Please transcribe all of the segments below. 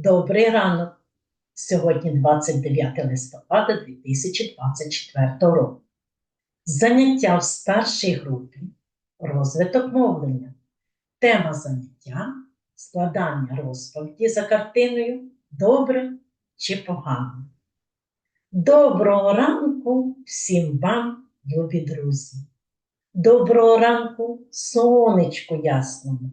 Добрий ранок! Сьогодні 29 листопада 2024 року. Заняття в старшій групі розвиток мовлення. Тема заняття складання розповіді за картиною Добре чи погано. Доброго ранку всім вам, любі друзі! Доброго ранку сонечку ясному!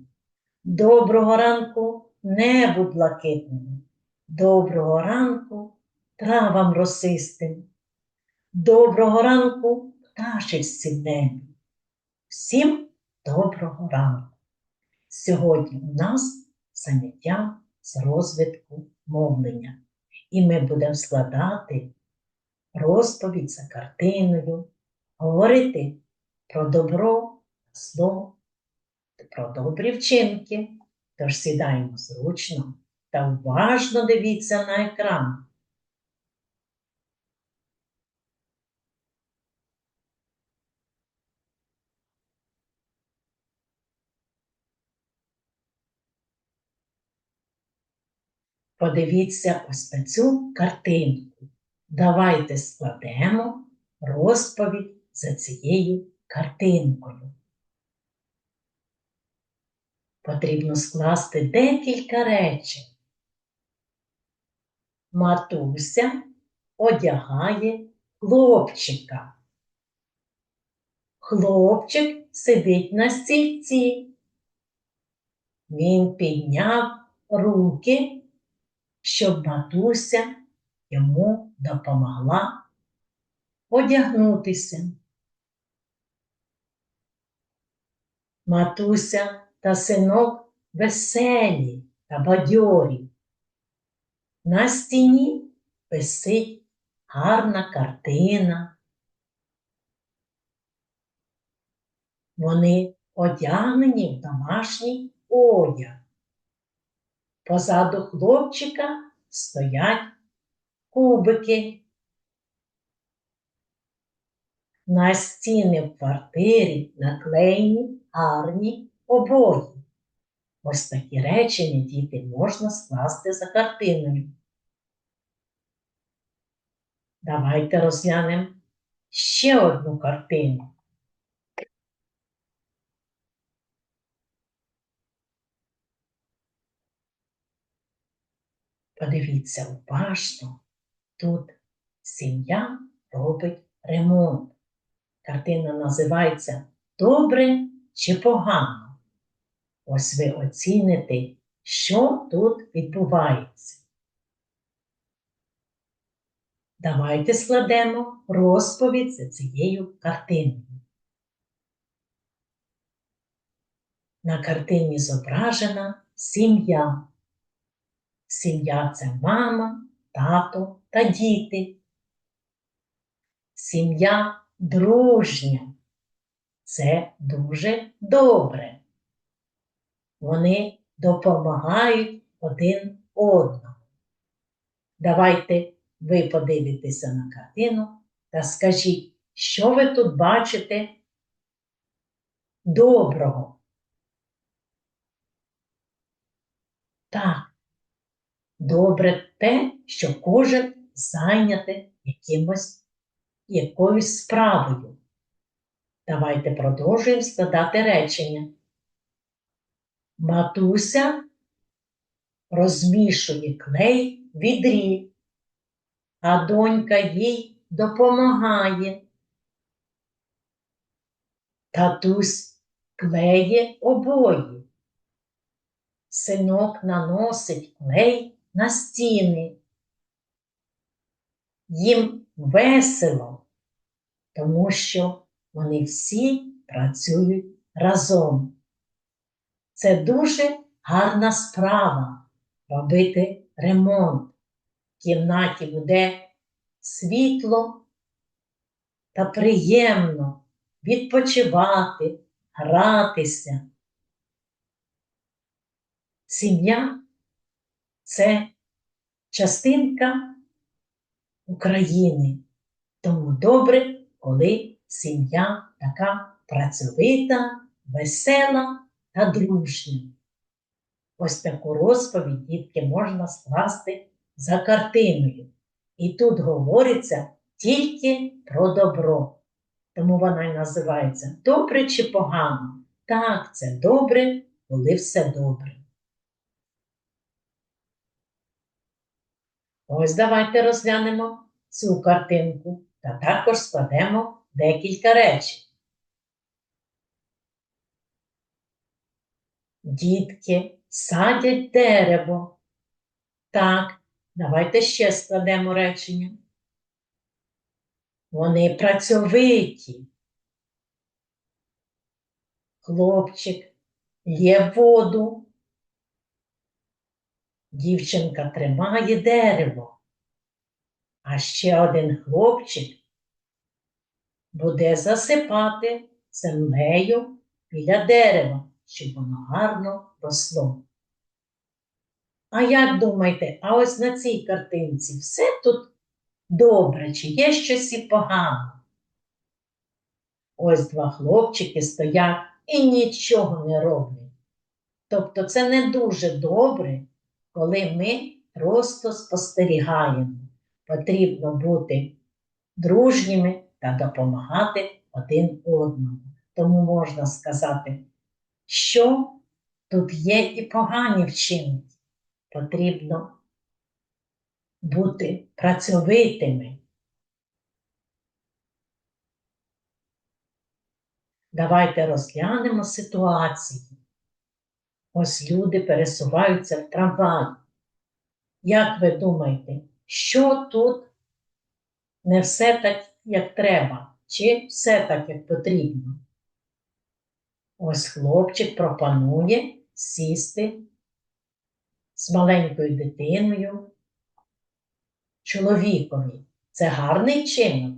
Доброго ранку небу блакитному! Доброго ранку травам росистим! Доброго ранку пташечці в небі! Всім доброго ранку! Сьогодні у нас заняття з розвитку мовлення, і ми будемо складати розповідь за картиною, говорити про добро, зло, про добрі вчинки. Тож сідаємо зручно та уважно дивіться на екран. Подивіться ось на цю картинку. Давайте складемо розповідь за цією картинкою. Потрібно скласти декілька речень. Матуся одягає хлопчика. Хлопчик сидить на стільці. Він підняв руки, щоб матуся йому допомогла одягнутися. Матуся та синок веселі та бадьорі. На стіні висить гарна картина. Вони одягнені в домашній одяг. Позаду хлопчика стоять кубики. На стіни в квартирі наклеєні гарні обої. Ось такі речення діти можна скласти за картиною. Давайте розглянемо ще одну картину. Подивіться уважно, тут сім'я робить ремонт. Картина називається Добре чи погано? Ось ви оціните, що тут відбувається. Давайте складемо розповідь за цією картиною. На картині зображена сім'я. Сім'я це мама, тато та діти. Сім'я дружня. Це дуже добре. Вони допомагають один одному. Давайте ви подивитеся на картину та скажіть, що ви тут бачите доброго? Так, добре те, що кожен зайнятий якимось, якоюсь справою. Давайте продовжуємо складати речення. Матуся розмішує клей в відрі, а донька їй допомагає. Татусь клеє обої. Синок наносить клей на стіни. Їм весело, тому що вони всі працюють разом. Це дуже гарна справа робити ремонт. В кімнаті буде світло та приємно відпочивати, гратися. Сім'я це частинка України. Тому добре, коли сім'я така працьовита, весела та дружня. Ось таку розповідь, дітки, можна скласти за картиною. І тут говориться тільки про добро. Тому вона й називається добре чи погано. Так, це добре, коли все добре. Ось давайте розглянемо цю картинку та також складемо декілька речень. Дітки садять дерево. Так, давайте ще складемо речення. Вони працьовиті. Хлопчик лє воду. Дівчинка тримає дерево. А ще один хлопчик буде засипати землею біля дерева, щоб воно гарно росло. А як думаєте, а ось на цій картинці все тут добре, чи є щось і погано? Ось два хлопчики стоять і нічого не роблять. Тобто це не дуже добре, коли ми просто спостерігаємо. Потрібно бути дружніми та допомагати один одному. Тому можна сказати, що тут є і погані вчинки. Потрібно бути працьовитими. Давайте розглянемо ситуацію. Ось люди пересуваються в трамваї. Як ви думаєте, що тут не все так, як треба, чи все так, як потрібно? Ось хлопчик пропонує сісти з маленькою дитиною чоловікові. Це гарний чинок?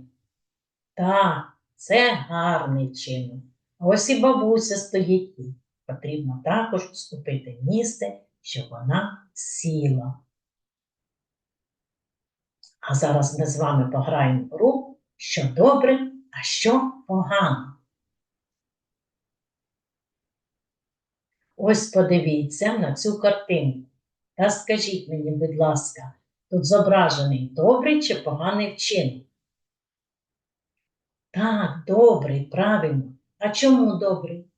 Так, це гарний чинок. Ось і бабуся стоїть тут. Потрібно також вступити в місце, щоб вона сіла. А зараз ми з вами пограємо в гру, що добре, а що погано. Ось подивіться на цю картинку та скажіть мені, будь ласка, тут зображений добрий чи поганий вчинок? Так, добрий, правильно. А чому добрий?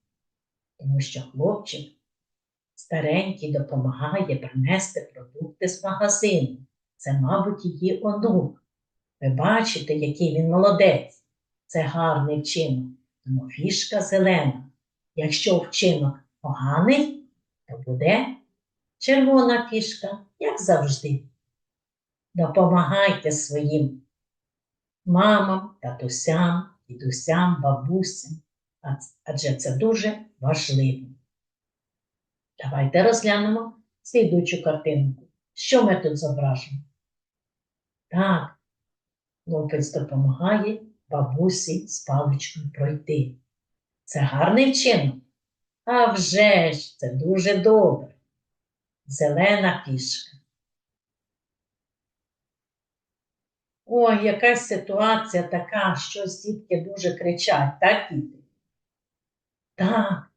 Тому що хлопчик старенький допомагає принести продукти з магазину. Це, мабуть, її онук. Ви бачите, який він молодець. Це гарний вчинок, тому фішка зелена. Якщо вчинок поганий, то буде червона фішка, як завжди. Допомагайте своїм мамам, татусям, дідусям, бабусям, адже це дуже важливо. Давайте розглянемо слідуючу картинку. Що ми тут зображимо? Так, хлопець допомагає бабусі з паличкою пройти. Це гарний вчинок. А вже ж, це дуже добре. Зелена фішка. Ой, якась ситуація така, що дітки дуже кричать, так, діти? Так,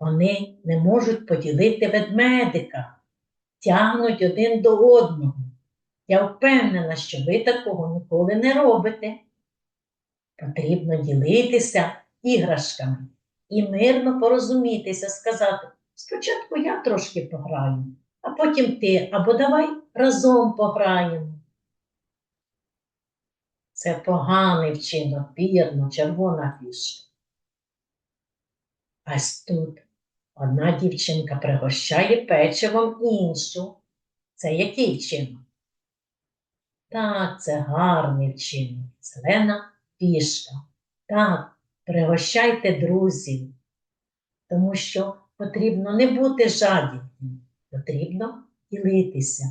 вони не можуть поділити ведмедика, тягнуть один до одного. Я впевнена, що ви такого ніколи не робите. Потрібно ділитися іграшками і мирно порозумітися, сказати, спочатку я трошки пограю, а потім ти, або давай разом пограємо. Це поганий вчинок, вірно, червона фішка. Ось тут одна дівчинка пригощає печивом іншу. Це який вчинок? Так, це гарний вчинок, зелена фішка. Так, пригощайте друзів, тому що потрібно не бути жадібним, потрібно ділитися.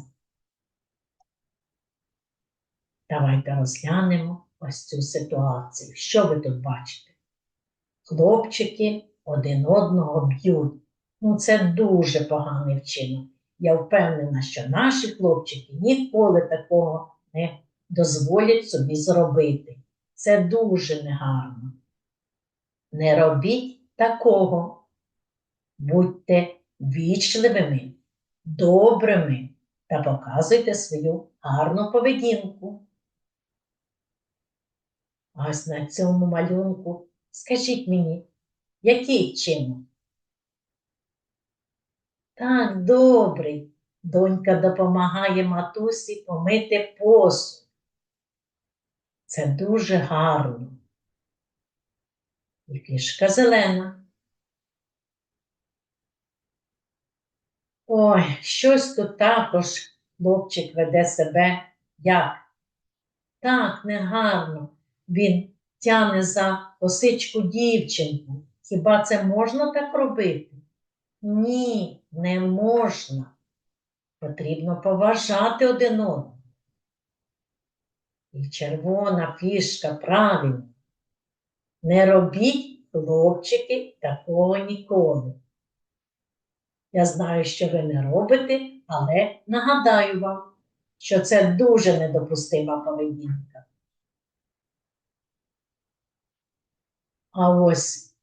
Давайте розглянемо ось цю ситуацію. Що ви тут бачите? Хлопчики один одного б'ють. Ну, це дуже поганий вчинок. Я впевнена, що наші хлопчики ніколи такого не дозволять собі зробити. Це дуже негарно. Не робіть такого. Будьте вічливими, добрими та показуйте свою гарну поведінку. Ось на цьому малюнку скажіть мені, який чинок? Так, добрий. Донька допомагає матусі помити посуд. Це дуже гарно. І кішка зелена. Ой, щось тут також хлопчик веде себе як? Так, негарно. Він тяне за косичку дівчинку. Хіба це можна так робити? Ні, не можна. Потрібно поважати один одного. І червона фішка правильно. Не робіть, хлопчики, такого ніколи. Я знаю, що ви не робите, але нагадаю вам, що це дуже недопустима поведінка. А ось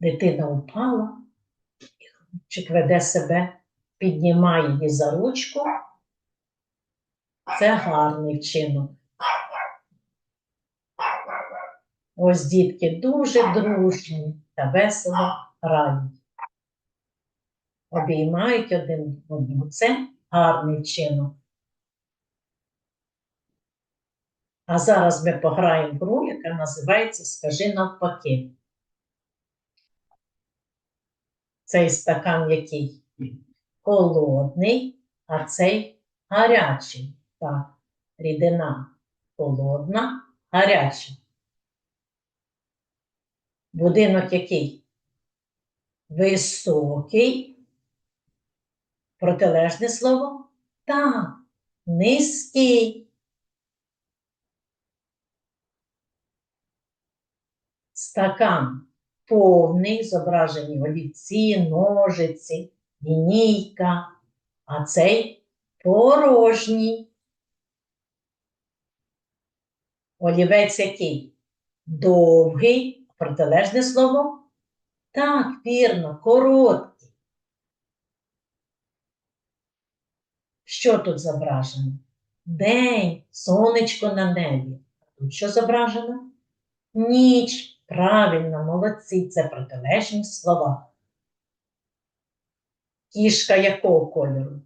дитина упала, і хлопчик веде себе, піднімає її за ручку. Це гарний вчинок. Ось дітки дуже дружні та весело грають. Обіймають один одного. Це гарний вчинок. А зараз ми пограємо в гру, яка називається Скажи навпаки. Цей стакан який? Холодний, а цей гарячий. Так, рідина холодна, гаряча. Будинок який? Високий. Протилежне слово? Так, низький. Стакан повний, зображені олівці, ножиці, лінійка, а цей порожній. Олівець який? Довгий, протилежне слово? Так, вірно, короткий. Що тут зображено? День, сонечко на небі. А Тут що зображено? Ніч. Правильно, молодці, це протилежні слова. Кішка якого кольору?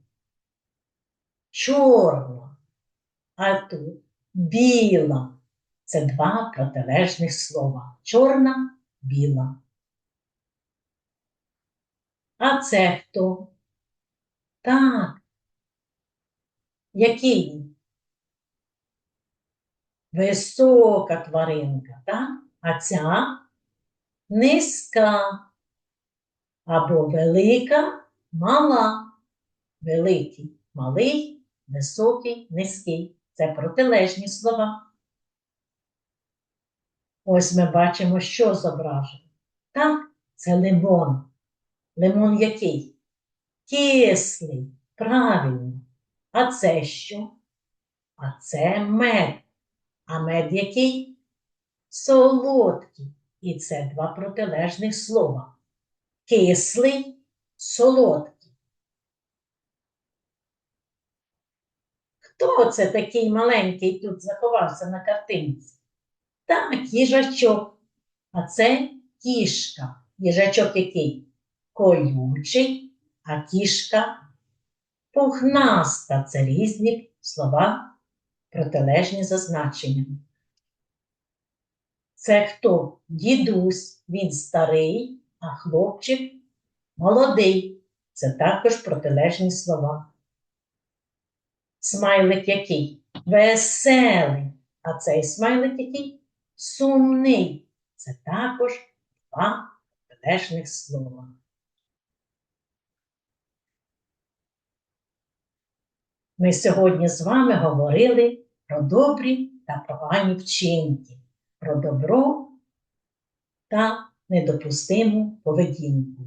Чорна. А тут біла. Це два протилежних слова. Чорна, біла. А це хто? Так. Який? Висока тваринка, так? А ця низька або велика, мала. Великий, малий, високий, низький. Це протилежні слова. Ось ми бачимо, що зображено. Так, це лимон. Лимон який? Кислий, правильно. А це що? А це мед. А мед який? Солодкий. І це два протилежних слова. Кислий, солодкий. Хто це такий маленький тут заховався на картинці? Так, їжачок. А це кішка. Їжачок який? Колючий, а кішка пухнаста. Це різні слова, протилежні за значенням. Це хто? Дідусь, він старий, а хлопчик молодий. Це також протилежні слова. Смайлик який? Веселий. А цей смайлик який? Сумний. Це також два протилежних слова. Ми сьогодні з вами говорили про добрі та погані вчинки про добро та недопустиму поведінку.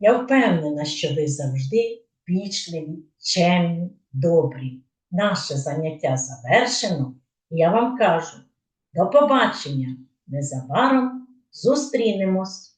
Я впевнена, що ви завжди вічливі, чемні, добрі. Наше заняття завершено, і я вам кажу до побачення! Незабаром зустрінемось!